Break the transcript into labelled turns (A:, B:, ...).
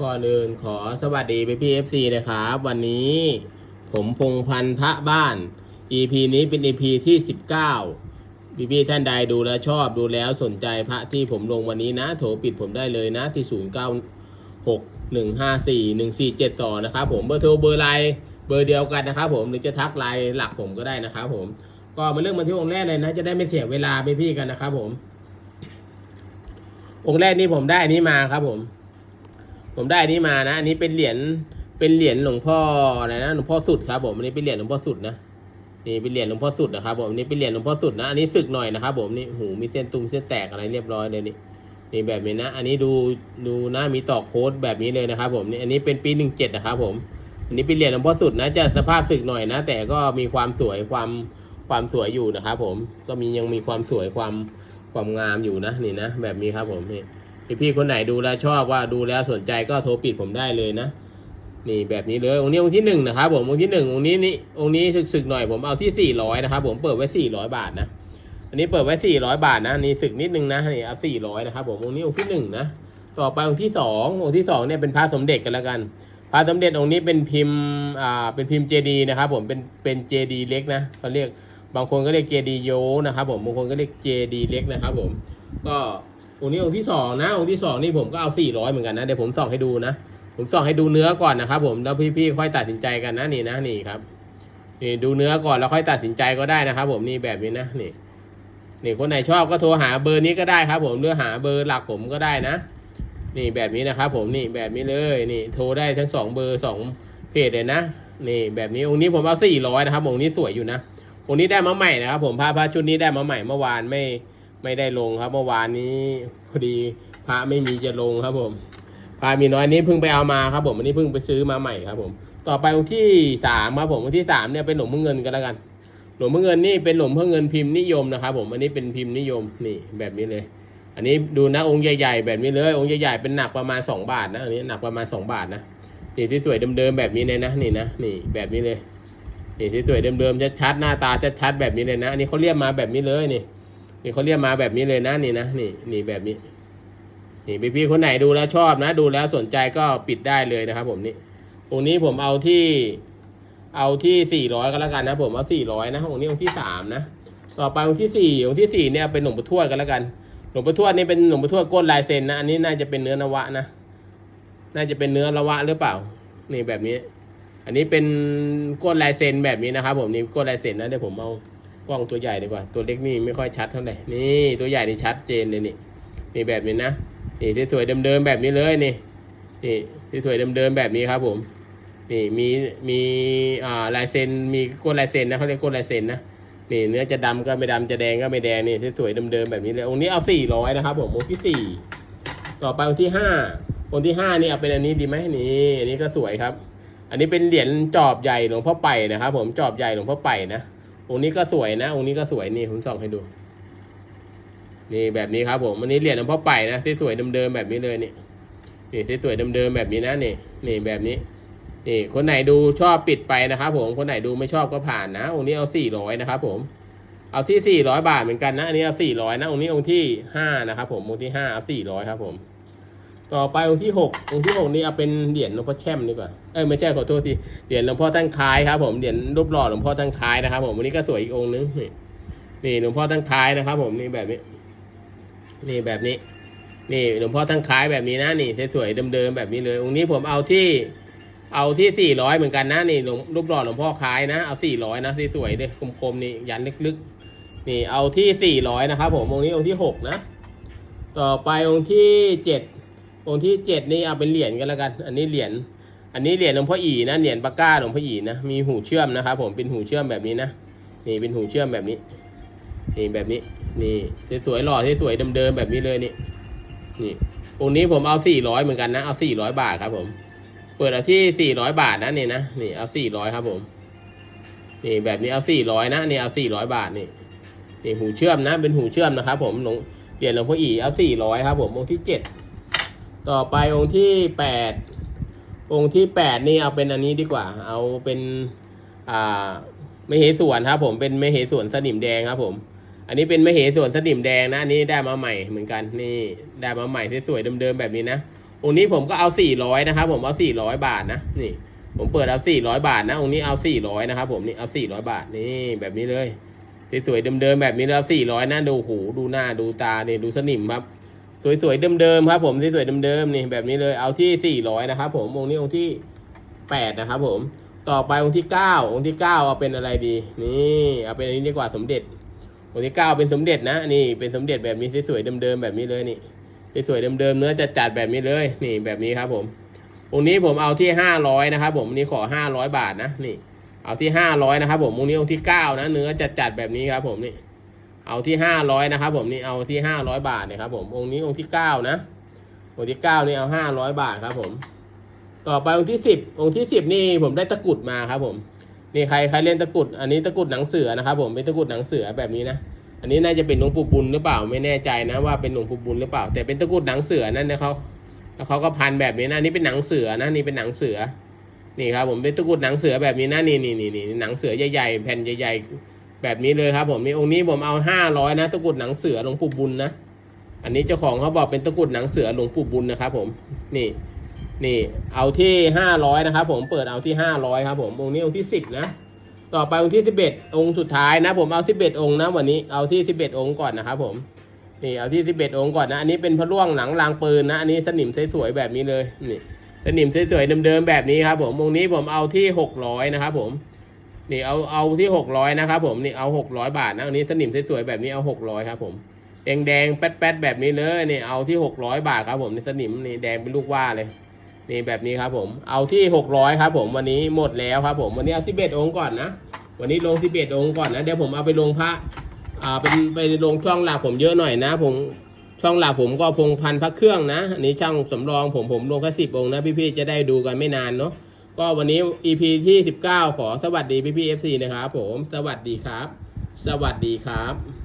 A: ก่อนอื่นขอสวัสดีพี่พีเอฟซีนะครับ วันนี้ผมพงพันธ์พระบ้าน EP นี้เป็น EP ที่ 19 พี่พี่ท่านใดดูแล้วชอบดูแล้วสนใจพระที่ผมลงวันนี้นะโทรปิดผมได้เลยนะที่ 0 9 6 1 5 4 1 4 7 2นะครับผมเบอร์โทรเบอร์ไลน์เบอร์เดียวกันนะครับผมหรือจะทักไลน์หลักผมก็ได้นะครับผม ก็มาเรื่องมาที่องค์แรกเลยนะ จะได้ไม่เสียเวลาพี่พี่กันนะครับผม องค์แรกนี้ผมได้อันนี้มาครับผม ผมได้อันนี้มานะ อันนี้เป็นเหรียญเป็นเหรียญหลวงพ่ออะไรนะหลวงพ่อสุดครับผมอันนี้เป็นเหรียญหลวงพ่อสุดนะนี่เป็นเหรียญหลวงพ่อสุดนะครับผมนี่เป็นเหรียญหลวงพ่อสุดนะอันนี้สึกหน่อยนะครับผมนี่หูมีเส้นตุ้มเส้นแตกอะไรเรียบร้อยเลยนี่นี่แบบนี้นะ อันนี้ดูดูนะมีต่อโค้ดแบบนี้เลยนะครับผมนี่อันนี้เป็นปีหนึ่งเจ็ดนะครับผม อันนี้เป็นเหรียญหลวงพ่อสุดนะ จะสภาพสึกหน่อยนะ แต่ก็มีความสวยความความสวยอยู่นะครับผมก็มียังมีความสวยความความงามอยู่นะนี่นะแบบนี้ครับผมนี่ พี่พี่ๆคนไหนดูแล้วชอบว่าดูแล้วสนใจก็โทรปิดผมได้เลยนะ นี่แบบนี้เลยองค์นี้องค์ที่หนึ่งนะครับผมองค์ที่หนึ่งองค์นี้นี่องค์นี้สึกๆหน่อยผมเอาที่สี่ร้อยนะครับผมเปิดไว้สี่ร้อยบาทนะอันนี้เปิดไว้สี่ร้อยบาทนะนี่สึกนิดนึงนะนี่เอาสี่ร้อยนะครับผมองค์นี้องค์ที่หนึ่งนะต่อไปองค์ที่สององค์ที่สองเนี่ยเป็นพระสมเด็จกันแล้วกันพระสมเด็จองค์นี้เป็นพิมพ์อ่าเป็นพิมพ์เจดีนะครับผมเป็นเป็นเจดีเล็กนะเขาเรียกบางคนก็เรียกเจดีโยนะครับผมบางคนก็เรียกเจดีเล็กนะครับผมก็ องค์นี้องค์ที่สองนะองค์ที่สองนี่ผมก็เอาสี่ร้อยเหมือนกันนะเดี๋ยวผมส่องให้ดูนะผมส่องให้ดูเนื้อก่อนนะครับ ผมแล้วพี่ๆค่อยตัดสินใจกันนะนี่นะนี่ครับนี่ดูเนื้อก่อนแล้วค่อยตัดสินใจก็ได้นะครับ ผมนี่แบบนี้นะนี่นี่คนไหนชอบก็โทรหาเบอร์นี้ก็ได้ครับ ผมหรือหาเบอร์หลักผมก็ได้นะ นี่แบบนี้นะครับ ผมนี่แบบนี้เลยนี่โทรได้ทั้งสองเบอร์สองเพจเลยนะนี่แบบนี้องค์นี้ผมเอาสี่ร้อยนะครับองค์นี้สวยอยู่นะองค์นี้ได้มาใหม่นะครับ ผมพระพระชุดนี้ได้มาใหม่เมื่อวานไม่ ไม่ได้ลงครับ เมื่อวานนี้พอดีพระไม่มีจะลงครับผมพระมีน้อยนี้เพิ่งไปเอามาครับ ผมอันนี้เพิ่งไปซื้อมาใหม่ครับ ผม ต่อไปองค์ที่สามครับผมองค์ที่สามเนี่ยเป็นหลวงพ่อเงินกันแล้วกันหลวงพ่อเงินนี่เป็นหลวงพ่อเงินพิมพ์นิยมนะครับ ผมอันนี้เป็นพิมพ์นิยมนี่แบบนี้เลย อันนี้ดูนะองค์ใหญ่ๆแบบนี้เลย องค์ใหญ่ๆเป็นหนักประมาณสองบาทนะอันนี้หนักประมาณสองบาทนะนี่ที่สวยเดิมๆแบบนี้เลยนะนี่นะนี่แบบนี้เลยนี่ที่สวยเดิมๆชัดๆหน้าตาชัดๆแบบนี้เลยนะอันนี้เขาเรียกมาแบบนี้เลยนี่ นี่เขาเรียกมาแบบนี้เลยนะนี่นะนี่นี่แบบนี้นี่พี่พี่ๆคนไหนดูแล้วชอบนะ ดูแล้วสนใจก็ปิดได้เลยนะครับ ผมนี่องนี้ผมเอาที่ เอาที่สี่ร้อยก็แล้วกันนะผมเอาสี่ร้อยนะองค์นี้องค์ที่สามนะต่อไปองค์ที่สี่องค์ที่สี่เนี่ยเป็นหลวงปู่ทวดกันแล้วกันหลวงปู่ทวดนี่เป็นหลวงปู่ทวดก้นลายเซ็นนะอันนี้น่าจะเป็นเนื้อนวะนะน่าจะเป็นเนื้อละวะหรือเปล่า นี่แบบนี้ อันนี้เป็นก้นลายเซ็นแบบนี้นะครับ ผมนี่ก้นลายเซ็นนะเดี๋ยวผมเอา กล้องตัวใหญ่ดีกว่า ตัวเล็กนี่ไม่ค่อยชัดเท่าไหร่นี่ตัวใหญ่นี่ชัดเจนเลยนี่นี่แบบนี้นะนี่สวยเดิมๆแบบนี้เลยนี่นี่สวยเดิมๆแบบนี้ครับ ผมนี่มีมีอ่าลายเซ็นมีก้นลายเซ็นนะเขาเรียกก้นลายเซ็นนะนี่เนื้อจะดำก็ไม่ดำจะแดงก็ไม่แดงนี่สวยเดิมๆแบบนี้เลยองค์นี้เอาสี่ร้อยนะครับ ผมองค์ที่สี่ต่อไปองค์ที่ห้าองค์ที่ห้านี่เอาเป็นอันนี้ดีไหมนี่อันนี้ก็สวยครับ อันนี้เป็นเหรียญจอบใหญ่หลวงพ่อไปนะครับ ผมจอบใหญ่หลวงพ่อไปนะ องค์นี้ก็สวยนะ องค์นี้ก็สวยนี่ผมส่องให้ดู นี่แบบนี้ครับผมอันนี้เหรียญหลวงพ่อไปนะสวยเดิมๆแบบนี้เลยนี่นี่สวยเดิมๆแบบนี้นะนี่นี่แบบนี้ นี่ คนไหนดูชอบปิดไปนะครับผมคนไหนดูไม่ชอบก็ผ่านนะองค์นี้เอาสี่ร้อยนะครับผมเอาที่สี่ร้อยบาทเหมือนกันนะอันนี้เอาสี่ร้อยนะองค์นี้องค์ที่ห้านะครับผมองค์ที่ห้าเอาสี่ร้อยครับผม ต่อไปองค์ที่หกองค์ที่หกนี่เอาเป็นเหรียญหลวงพ่อแช่มดีกว่าเอ้ยไม่ใช่ขอโทษทีเหรียญหลวงพ่อตั้งคายครับ ผมเหรียญรูปหล่อหลวงพ่อตั้งคายนะครับ ผมวันนี้ก็สวยอีกองค์นึงนี่นี่หลวงพ่อตั้งคายนะครับ ผมนี่แบบนี้ นี่แบบนี้ นี่หลวงพ่อตั้งคายแบบนี้นะนี่สวยๆเดิมๆแบบนี้เลย องค์นี้ผมเอาที่ เอาที่สี่ร้อยเหมือนกันนะนี่หลวงรูปหล่อหลวงพ่อคายนะเอาสี่ร้อยนะสวยๆเลยคมๆนี่ยันลึกๆนี่เอาที่สี่ร้อยนะครับ ผมองค์นี้องค์ที่หกนะต่อไปองค์ที่เจ็ด องค์ที่เจ็ดนี่เอาเป็นเหรียญกันแล้วกัน อันนี้เหรียญ อันนี้เหรียญหลวงพ่ออีนะ เหรียญปากก้าหลวงพ่ออีนะ มีหูเชื่อมนะครับผม เป็นหูเชื่อมแบบนี้นะ นี่เป็นหูเชื่อมแบบนี้ นี่แบบนี้ นี่สวยๆหล่อสวยๆเดิมๆแบบนี้เลยนี่ นี่องค์นี้ผมเอาสี่ร้อยเหมือนกันนะ เอาสี่ร้อยบาทครับผม เปิดเอาที่สี่ร้อยบาทนะนี่นะ นี่เอาสี่ร้อยครับผม นี่แบบนี้เอาสี่ร้อยนะ นี่เอาสี่ร้อยบาทนี่ นี่หูเชื่อมนะ เป็นหูเชื่อมนะครับผมหลวงเหรียญหลวงพ่ออีเอาสี่ร้อยครับผมองค์ที่เจ็ด ต่อไปองค์ที่แปดองค์ที่แปดนี่เอาเป็นอันนี้ดีกว่า เอาเป็นอ่าไม่เหสวนครับ ผมเป็นไม่เหสวนสนิมแดงครับ ผม อันนี้เป็นไม่เหสวนสนิมแดงนะอันนี้ได้มาใหม่เหมือนกันนี่ได้มาใหม่สวยๆเดิมๆแบบนี้นะองค์นี้ผมก็เอาสี่ร้อยนะครับผมเอาสี่ร้อยบาทนะนี่ ผมเปิดเอาสี่ร้อยบาทนะองค์นี้เอาสี่ร้อยนะครับผมนี่เอาสี่ร้อยบาทนี่แบบนี้เลยสวยๆเดิมๆแบบนี้แล้วสี่ร้อยนะดูหูดูหน้าดูตาเนี่ยดูสนิมครับ สวยๆเดิมๆครับ ผมสวยๆเดิมๆนี่แบบนี้เลยเอาที่สี่ร้อยนะครับ ผมองค์นี้องค์ที่แปดนะครับ ผมต่อไปองค์ที่เก้าองค์ที่เก้าเอาเป็นอะไรดี นี่เอาเป็นอันนี้ดีกว่าสมเด็จ องค์ที่เก้าเป็นสมเด็จนะนี่เป็นสมเด็จแบบนี้สวยๆเดิมๆแบบนี้เลยนี่สวยๆเดิมๆเนื้อจะจัดๆแบบนี้เลย นี่แบบนี้ครับ ผมองค์นี้ผมเอาที่ห้าร้อยนะครับ ผมนี้ขอห้าร้อยบาทนะนี่ เอาที่ห้าร้อยนะครับ ผมองค์นี้องค์ที่เก้านะเนื้อจะจัดๆแบบนี้ครับ ผมนี่ เอาที่ห้าร้อยนะครับผมนี่เอาที่ห้าร้อยบาทนี่ยครับผมองค์นี้องค์ที่เก้านะองค์ที่เก้านี่เอาห้าร้อยบาทครับผม ต่อไปองค์ที่สิบองค์ที่สิบนี่ผมได้ตะกุดมาครับผมนี่ใครใครเล่นตะกุดอันนี้ตะกุดหนังเสือนะครับผมเป็นตะกุดหนังเสือแบบนี้นะอันนี้น่าจะเป็นหลวงปู่บุญหรือเปล่าไม่แน่ใจนะว่าเป็นหลวงปู่บุญหรือเปล่า แต่เป็นตะกุดหนังเสือนั่นนะเขาแล้วเขาก็พันแบบนี้นะนี่เป็นหนังเสือนะนี่เป็นหนังเสือ นี่ครับผมเป็นตะกุดหนังเสือแบบนี้นะนี่นี่นี่นี่หนังเสือใหญ่ๆแผ่นใหญ่ๆ แบบนี้เลยครับผมนี่องค์นี้ผมเอาห้าร้อยนะตะกรุดหนังเสือหลวงปู่บุญนะอันนี้เจ้าของเขาบอกเป็นตะกรุดหนังเสือหลวงปู่บุญนะครับผมนี่นี่เอาที่ห้าร้อยนะครับผมเปิดเอาที่ห้าร้อยครับผมองค์นี้องค์ที่สิบนะต่อไปองค์ที่สิบเอ็ดองค์สุดท้ายนะผมเอาสิบเอ็ดองค์นะวันนี้เอาที่สิบเอ็ดองค์ก่อนนะครับผมนี่เอาที่สิบเอ็ดองค์ก่อนนะอันนี้เป็นพระร่วงหนังรางปืนนะอันนี้สนิมสวยๆแบบนี้เลยนี่สนิมสวยๆเดิมๆแบบนี้ครับผมองค์นี้ผมเอาที่หกร้อยนะครับผม นี่เอาเอาที่หกร้อยนะครับผมนี่เอาหกร้อยบาทนะอันนี้สนิมสวยๆแบบนี้เอาหกร้อยครับผมแดงๆแป๊ดๆแบบนี้เลยนี่เอาที่หกร้อยบาทครับผมนี่สนิมนี่แดงเป็นลูกว่าเลย นี่แบบนี้ครับผม เอาที่หกร้อยครับผมวันนี้หมดแล้วครับผมวันนี้เอาสิบเอ็ดองค์ก่อนนะวันนี้ลงสิบเอ็ดองค์ก่อนนะเดี๋ยวผมเอาไปลงพระอ่าเป็นไปลงช่องหลักผมเยอะหน่อยนะ ผมช่องหลักผมก็พงพันพระเครื่องนะอันนี้ช่างสำรองผมผมลงแค่สิบองค์นะพี่ๆจะได้ดูกันไม่นานเนาะ ก็วันนี้ EP ที่สิบเก้าขอสวัสดีพี่พี่ FC นะครับผม สวัสดีครับ สวัสดีครับ